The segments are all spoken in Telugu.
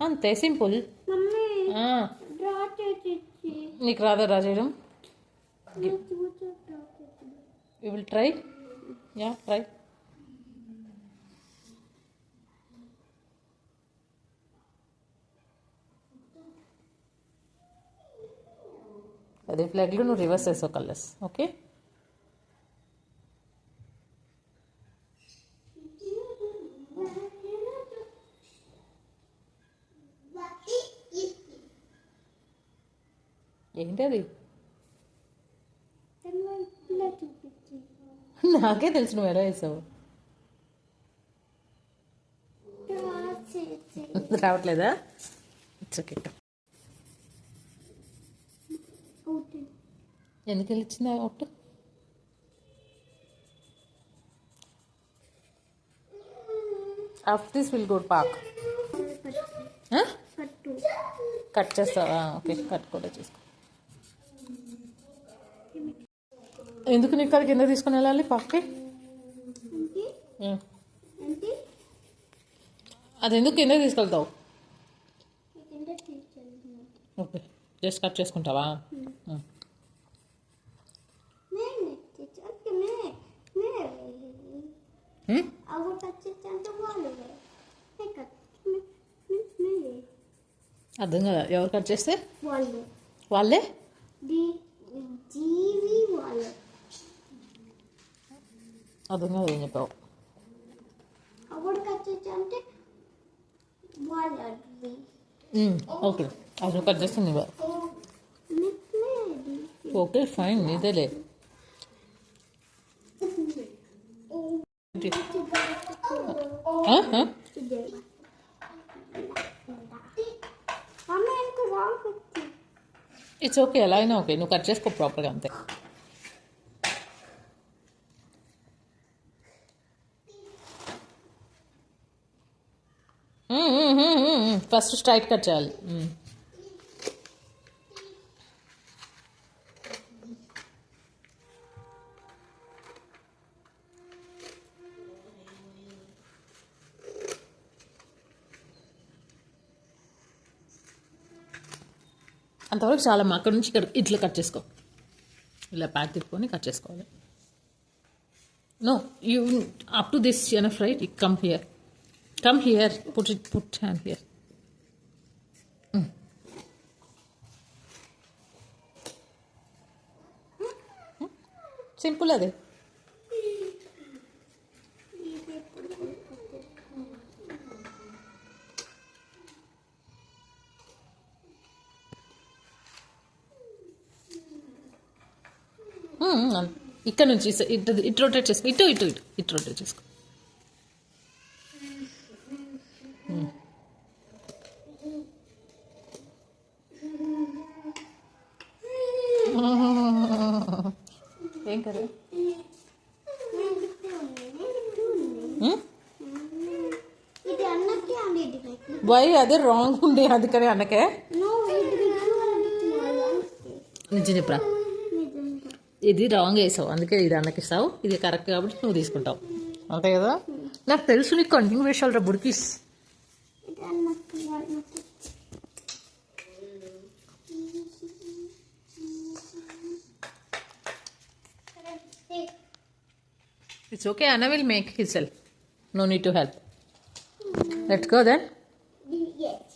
అంతే సింపుల్. నీకు రాదా చేయడం? డ్రా చేసి you will try yeah try అదే ఫ్లాగ్లో నువ్వు రివర్స్ వేసావు కలర్స్ ఓకే ఏంటి అది ఇలా చూపించి. నాకే తెలుసు నువ్వు ఎలా వేసావు. రావట్లేదా? ఎందుకు వెళ్ళిచ్చింది ఒట్టు? After this will good park cut చేస్తావా? ఓకే కట్ కూడా చేసుకో. ఎందుకు నీకు అది కింద తీసుకుని వెళ్ళాలి అంటే అది ఎందుకు కింద తీసుకెళ్తావు? ఓకే జస్ట్ కట్ చేసుకుంటావా? నే నే నే నే నే. అర్థం కదా ఎవరు కట్ చేస్తే? వాళ్ళు వాళ్ళే డి జీవి వాళ్ళు అర్థం కదా ఏం చెప్పావు అప్పుడు కట్ అంటే వాళ్ళు అది ఉమ్, ఓకే అది కట్ చేస్తుంది ఇవ్వ. నెక్లేది ఓకే ఫైన్ నీదేలే ఏంటి? ఆ? ఆ? ఇదే అమ్మ ఎందుకు రాంగ్ పెట్టి ఇట్స్ ఓకే ఎలా అయినా ఓకే నువ్వు కట్ చేసుకో ప్రాపర్గా అంతే ఫస్ట్ స్ట్రైట్ కట్ చేయాలి. అంతవరకు చాలా మా అక్కడ నుంచి ఇక్కడ ఇట్లా కట్ చేసుకో. ఇలా ప్యాక్ తిప్పుకొని కట్ చేసుకోవాలి. No you up to this enough right come here come here put it put hand here simple అదే ఇక్కడ నుంచి ఇస్- ఇటు ఇటు రొటేట్ చేసుకో ఇటు ఇటు ఇటు ఇటు రొటేట్ చేసుకో ఏం కదా వై అదే రాంగ్ ఉండే అందుకని అన్నకే. నో ఇది నిజం చెప్పరా. ఇది రాంగ్ వేసావు అందుకే ఇది అన్నకిస్తావు ఇది కరెక్ట్ కాబట్టి నువ్వు తీసుకుంటావు. అంతే కదా? నాకు తెలుసు నీకు కంటిన్యూ వేసావు రా బుడికిస్. ఇది అన్నకి అన్నకి ఇట్స్ ఓకే అన్న will make his self no need to help let's go then yes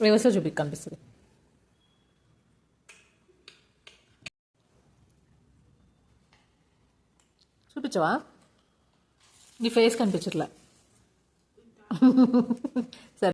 reverse చూపి కనిపిస్తుంది చూపించవా నీ ఫేస్ కనిపించట్లే సరే